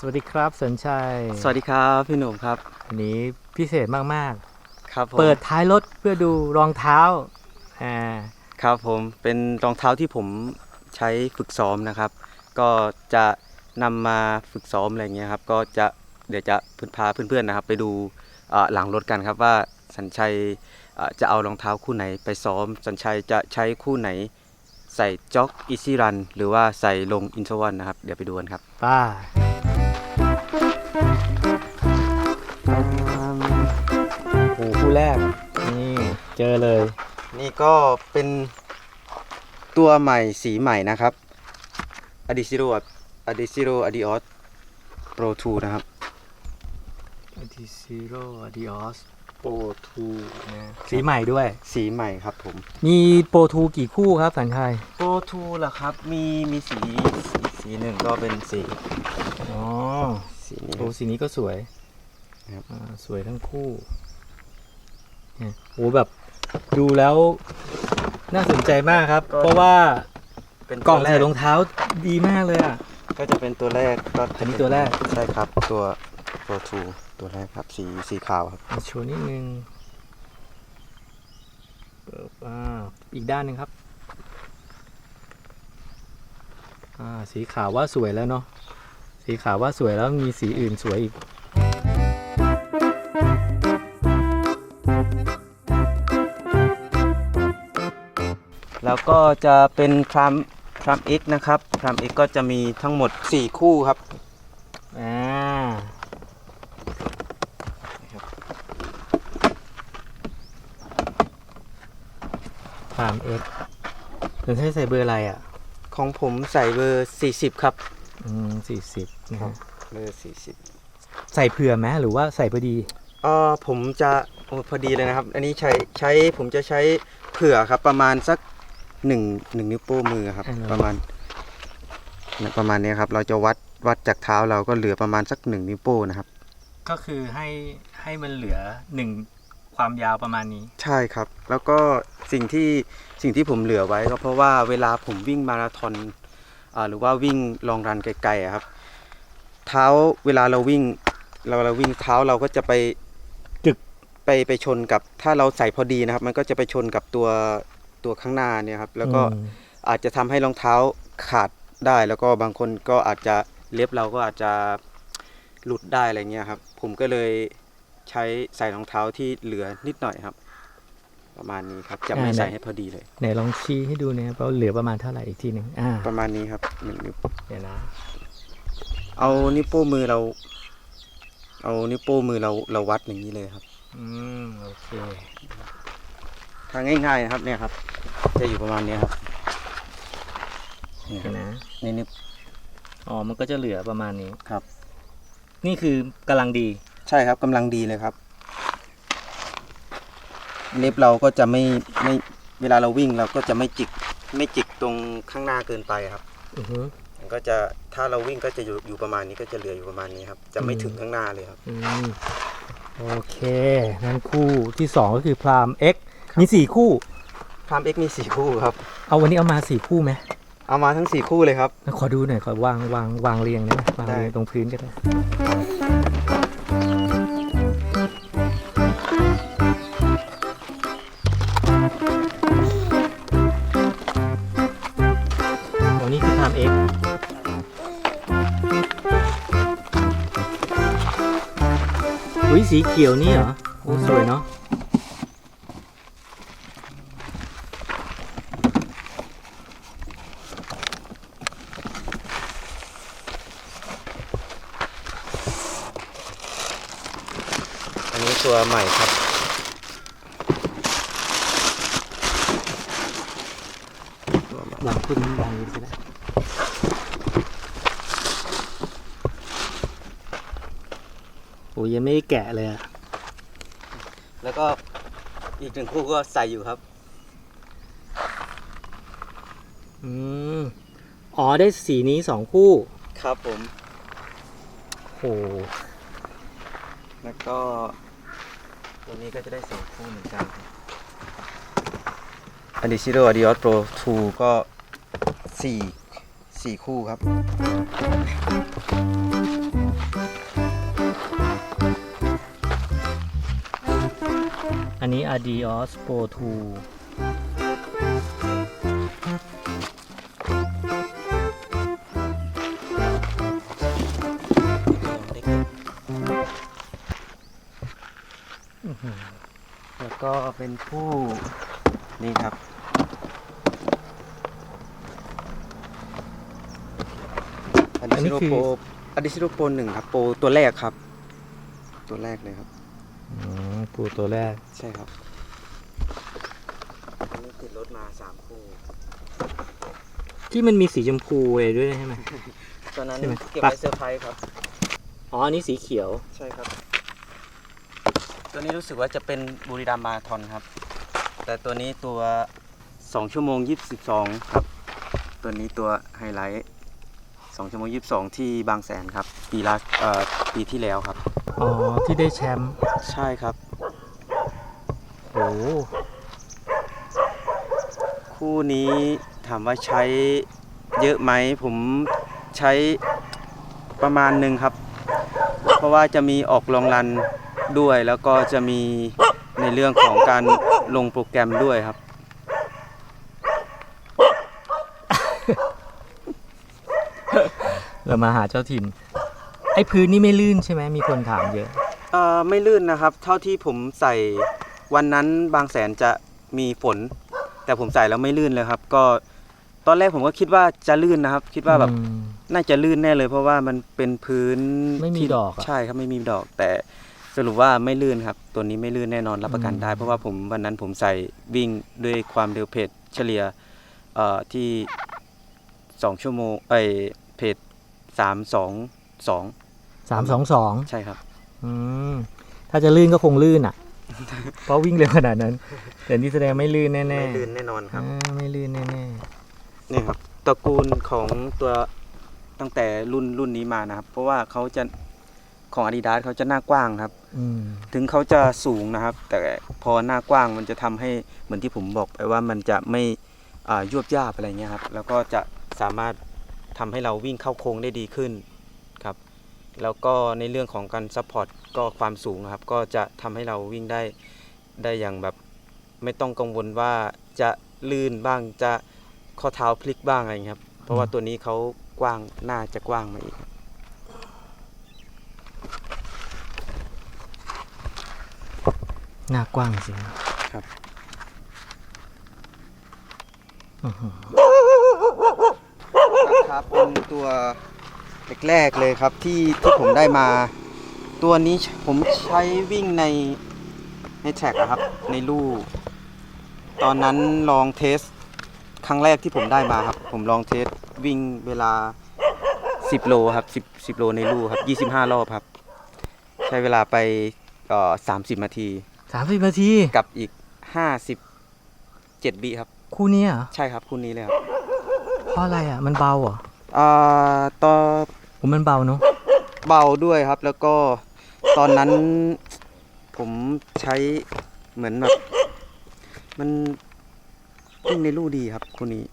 สวัสดีครับสัญชัย สวัสดีครับพี่หนุ่มครับอันนี้พิเศษมากครับผๆมเปิดท้ายรถเพื่อดูรองเท้าอ่าครับผมเป็นรองเท้าที่ผมใช้ฝึกซ้อมนะครับ ก็จะนำมาฝึกซ้อมอะไรเงี้ยครับ ก็จะเดี๋ยวจะพาเพื่อนๆนะครับ ไปดูเอ่อหลังรถกันครับว่าสัญชัยเอ่อจะเอารองเท้าคู่ไหนไปซ้อม สัญชัยจะใช้คู่ไหน ใส่จ็อกอีซี่รันหรือว่าใส่ลงอินทวันนะครับ เดี๋ยวไปดูกันครับ ป้า โอ้คู่แรก นี่เจอเลย นี่ก็เป็นตัวใหม่สีใหม่นะครับ a d i s i r o a d i s i r o Adios Pro 2นะครับ a d i z e r o Adios Pro 2นะสีใหม่ด้วย สีใหม่ครับผม มีโปรทูกี่คู่ครับสัญชัย Pro 2ล่ะครับ มีมีสีสีสีหนึ่งก็เป็นสีอ๋อสีนี้โอ้สีนี้ก็สวย ครับอ่าสวยทั้งคู่เนี่ยโอ้แบบดูแล้วน่าสนใจมากครับ เพราะว่าเป็นกล่องแรใส่รองเท้าดีมากเลยอะ ก็จะเป็นตัวแรกก็อันนี้ตัวแรกใช่ครับ ตัว Pro 2ตัวแรกครับ สีสีขาวครับมาโชว์นิดนึงเปิดอ่าอีกด้านหนึ่งครับ อ่าสีขาวว่าสวยแล้วเนาะสีขาวว่าสวยแล้วมีสีอื่นสวยอีก แล้วก็จะเป็นทรัมทรัม X นะครับทรัม X ก็จะมีทั้งหมด 4 คู่ครับอ่าถามเอ็กเป็นใช้ใส่เบอร์อะไรอะ ของผมใส่เบอร์ 40 ครับ อืมสี่สิบนะครัฮะบเบอร์ 40ใส่เผื่อไหมหรือว่าใส่พอดี เออผมจะโอ้พอดีเลยนะครับ อันนี้ใช้ใช้ผมจะใช้เผื่อครับประมาณสัก หนึ่งหนึ่งนิ้วโป้งมือครับ อืม ประมาณเนี่ยประมาณเนี้ยครับ เราจะวัดวัดจากเท้าเราก็เหลือประมาณสักหนึ่งนิ้วโป้งนะครับ ก็คือให้ให้มันเหลือหนึ่งความยาวประมาณนี้ ใช่ครับ แล้วก็สิ่งที่สิ่งที่ผมเหลือไว้ก็เพราะว่าเวลาผมวิ่งมาราธอนอ่าหรือว่าวิ่งลองรันไกลๆอะครับ เท้าเวลาเราวิ่ง เราเราวิ่งเท้าเราก็จะไปจึก ไปไปชนกับถ้าเราใส่พอดีนะครับ มันก็จะไปชนกับตัว ตัวข้างหน้าเนี่ยครับ แล้วก็อืมอาจจะทำให้รองเท้าขาดได้ แล้วก็บางคนก็อาจจะเล็บเราก็อาจจะหลุดได้อะไรเงี้ยครับ ผมก็เลยใช้ใส่รองเท้าที่เหลือนิดหน่อยครับ ประมาณนี้ครับจะไม่ใส่ให้พอดีเลยไหนลองชี้ให้ดูนะครับว่าเหลือประมาณเท่าไหร่อีกทีหนึ่งอ่าประมาณนี้ครับหนึ่งนิ้วเดี๋ยวนะเอานิ้วโป้งมือเรา เอานิ้วโป้งมือเราเราวัดอย่างนี้เลยครับ อืมโอเค ทางง่ายๆนะครับเนี่ยครับ จะอยู่ประมาณนี้ครับเนี่ยครับเดี๋ยวนะนี่นิ้วอ๋อมันก็จะเหลือประมาณนี้ ครับ นี่คือกำลังดี ใช่ครับกำลังดีเลยครับ เล็บเราก็จะไม่ไม่เวลาเราวิ่งเราก็จะไม่จิกไม่จิกตรงข้างหน้าเกินไปครับ อือฮึ มันก็จะถ้าเราวิ่งก็จะอยู่อยู่ประมาณนี้ก็จะเหลืออยู่ประมาณนี้ครับ จะไม่ถึงข้างหน้าเลยครับ อืม โอเคนั่นคู่ที่สองก็คือพราม X มีสี่คู่พามเอ็กมีสี่คู่ครับ เอาวันนี้เอามาสี่คู่ไหมเอามาทั้งสี่คู่เลยครับ ขอดูหน่อยขอวางวางวางเรียงได้ไหมวางเรียงได้ตรงพื้นก็ได้โอ้นี่คือพราม X อุ้ยสีเขียวนี่เหรอโอ้สวยเนาะ ตัวใหม่ครับตัวใหม่วางขึ้นวางนี้ก็ได้โอ้ยยังไม่ได้แกะเลยอะแล้วก็อีกหนึ่งคู่ก็ใส่อยู่ครับ อืม อ๋อได้สีนี้สองคู่ ครับผมโอ้แล้วก็ ตัวนี้ก็จะได้สองคู่เหมือนกันอันดิซิโร่อดิออสโปร2ก็สี่สี่คู่ครับ อันนี้ Adios Pro 2 แล้วก็เป็นผู้นี่ครับ อันนี้คือโปรอดิชิโรโปหนึ่งครับ โปรตัวแรกครับ ตัวแรกเลยครับอืมปูตัวแรก ใช่ครับอันนี้ติดรถมาสามคู่ ที่มันมีสีชมพูเวยด้วยใช่ไหม ตอนนั้นเก็บไว้เซอร์ไพรส์ครับ อ๋อ อันนี้สีเขียว ใช่ครับ ตัวนี้รู้สึกว่าจะเป็นบุรีรัมย์มาราธอนครับ แต่ตัวนี้ตัว 2 ชั่วโมง 22 ครับ ตัวนี้ตัวไฮไลท์ 2 ชั่วโมง 22 ที่บางแสนครับ ปีละเอ่อปีที่แล้วครับ อ๋อ ที่ได้แชมป์ใช่ครับ โอ้คู่นี้ถามว่าใช้เยอะไหม ผมใช้ประมาณหนึ่งครับ เพราะว่าจะมีออกลองรัน ด้วย แล้วก็จะมีในเรื่องของการลงโปรแกรมด้วยครับ เรามาหาเจ้าถิ่น ไอ้พื้นนี่ไม่ลื่นใช่ไหมมีคนถามเยอะ เอ่อไม่ลื่นนะครับ เท่าที่ผมใส่วันนั้นบางแสนจะมีฝน แต่ผมใส่แล้วไม่ลื่นเลยครับ ก็ตอนแรกผมก็คิดว่าจะลื่นนะครับ คิดว่าแบบอืมน่าจะลื่นแน่เลย เพราะว่ามันเป็นพื้นไม่มีที่ดอกอะ ใช่ครับไม่มีดอกแต่ สรุปว่าไม่ลื่นครับ ตัวนี้ไม่ลื่นแน่นอนรับประกันได้อืมเพราะว่าผมวันนั้นผมใส่วิ่งด้วยความเร็วเพจเฉลี่ยเอ่อที่สองชั่วโมงเอ้ยเพจสามสองสองสามสองสองใช่ครับ อืมถ้าจะลื่นก็คงลื่นอะ เพราะวิ่งเร็วขนาดนั้น แต่นี่แสดงไม่ลื่นแน่ๆไม่ลื่นแน่นอนครับอ่าไม่ลื่นแน่นี่ครับตระกูลของตัวตั้งแต่รุ่นรุ่นนี้มานะครับ เพราะว่าเขาจะของ Adidas เขาจะหน้ากว้างครับๆอืม ถึงเขาจะสูงนะครับ แต่พอหน้ากว้างมันจะทำให้เหมือนที่ผมบอกไปว่ามันจะไม่อ่ายวบยาบอะไรเงี้ยครับ แล้วก็จะสามารถทำให้เราวิ่งเข้าโค้งได้ดีขึ้นครับ แล้วก็ในเรื่องของการซัพพอร์ตก็ความสูงนะครับ ก็จะทำให้เราวิ่งได้ได้อย่างแบบ ไม่ต้องกังวลว่าจะลื่นบ้างจะข้อเท้าพลิกบ้างอะไรเงี้ยครับ เพราะว่าตัวนี้เขากว้างหน่าจะกว้างมาอีก หน้ากว้างจริงครับอื้อหือครับเป็นตัวแรกๆเลยครับที่ที่ผมได้มา ตัวนี้ผมใช้วิ่งในในแท็กอะครับ ในลู่ตอนนั้นลองเทส ครั้งแรกที่ผมได้มาครับ ผมลองเทสวิ่งเวลา 10 โลครับ10 10โลในลู่ครับ 25 รอบครับ ใช้เวลาไปเอ่อ30นาที สามสิบนาที กับอีก57บิครับ คู่นี้เหรอใช่ครับคู่นี้เลยครับเพราะอะไรอะ มันเบาเหรออ่าต่อผมมันเบาเนอะเบาด้วยครับ แล้วก็ตอนนั้นผมใช้เหมือนแบบมันวิ่งในลู่ดีครับคู่นี้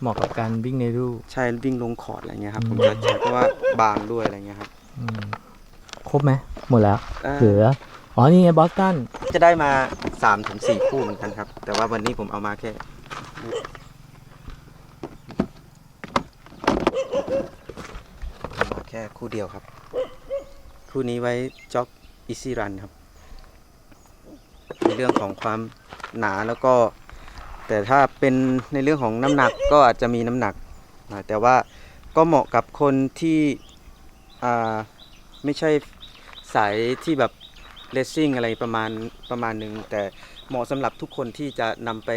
เหมาะกับการวิ่งในรูปใช่วิ่งลงคอร์ดอะไรเงี้ยครับอืมผมจะใช้เพราะว่าบางด้วยอะไรเงี้ยครับอืมครบไหมหมดแล้ว อ่า เหลือ อ๋อนี่ไงบอสตันจะได้มาสามถึงสี่คู่เหมือนกันครับ แต่ว่าวันนี้ผมเอามาแค่ แค่คู่เดียวครับ คู่นี้ไว้จ็อกอีซี่รันครับในเรื่องของความหนาแล้วก็ แต่ถ้าเป็นในเรื่องของน้ำหนักก็อาจจะมีน้ำหนักหน่อยแต่ว่าก็เหมาะกับคนที่ไม่ใช่สายที่แบบ เลสซิ่งอะไรประมาณประมาณหนึ่งแต่เหมาะสำหรับทุกคนที่จะนำไป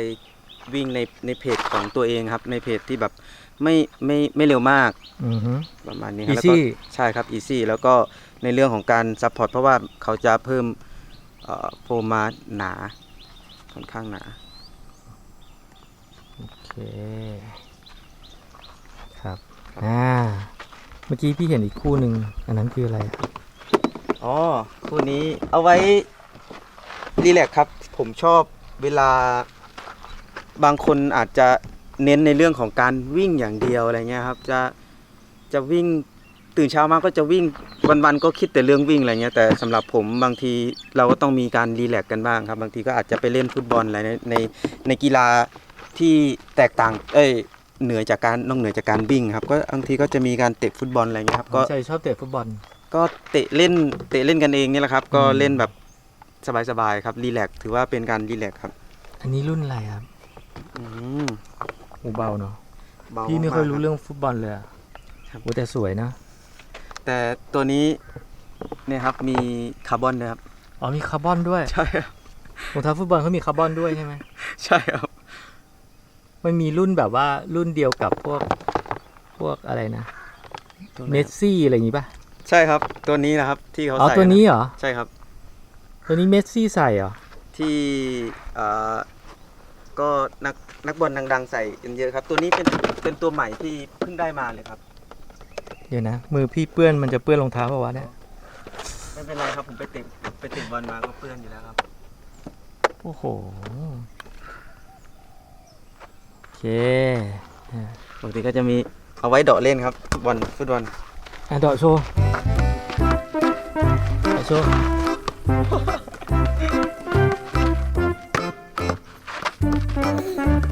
วิ่งในในเพจของตัวเองครับ ในเพจที่แบบไม่ไม่ไม่เร็วมากอือฮึ ประมาณนี้ครับแล้ว Easy ก็ใช่ครับ easy แล้วก็ในเรื่องของการซัพพอร์ตเพราะว่าเขาจะเพิ่มเอ่อโฟมมาหนาค่อนข้างหนา โอเค ครับอ่า เมื่อกี้พี่เห็นอีกคู่หนึ่ง อันนั้นคืออะไรอะ อ๋อคู่นี้เอาไว้รีแลกซ์ครับ ผมชอบเวลาบางคนอาจจะเน้นในเรื่องของการวิ่งอย่างเดียวอะไรเงี้ยครับ จะจะวิ่งตื่นเช้ามาก็จะวิ่งวันๆก็คิดแต่เรื่องวิ่งอะไรเงี้ยแต่สำหรับผมบางทีเราก็ต้องมีการรีแลกซ์กันบ้างครับ บางทีก็อาจจะไปเล่นฟุตบอลอะไรในในในกีฬาที่แตกต่าง เอ้ยเหนือจากการนอกเหนือจากการวิ่งครับ ก็บางทีก็จะมีการเตะฟุตบอลอะไรเงี้ยครับก็ก็ใจชอบเตะฟุตบอล ก็เตะเล่นเตะเล่นกันเองนี่แหละครับ ก็อืมเล่นแบบสบายๆครับรีแลกซ์ถือว่าเป็นการรีแลกซ์ครับอันนี้รุ่นอะไรครับอืมโอ้เบาเนาะเบาพี่ไม่ค่อยรู้ากๆ เรื่องฟุตบอลเลยอะครับ โอ้แต่สวยนะแต่ตัวนี้เนี่ยครับมีคาร์บอนนะครับอ๋อมีคาร์บอนด้วยใช่ครับรองเท้าฟุตบอลเขามีคาร์บอนด้วยใช่ไหมใช่ครับ มันมีรุ่นแบบว่ารุ่นเดียวกับพวกพวกอะไรนะเมสซี่อะไรอย่างงี้ป่ะ ใช่ครับตัวนี้นะครับที่เขาอ๋อใส่ตัวนี้ะเหรอ ใช่ครับ ตัวนี้เมสซี่ใส่เหรอ ที่เอ่อก็นักนักบอลดังๆใส่กันเยอะครับ ตัวนี้เป็นเป็นตัวใหม่ที่เพิ่งได้มาเลยครับ เดี๋ยวนะ มือพี่เปื้อนมันจะเปื้อนรองเท้าเปล่าวะเนี่ย ไม่เป็นไรครับผมไปเตะไปเตะบอลมาก็เปื้อนอยู่แล้วครับ โอ้โห โอเคอะปกติก็จะมีเอาไว้เดาะเล่นครับฟุตบอลฟุตบอล อะเดาะโชว์ เดาะโชว์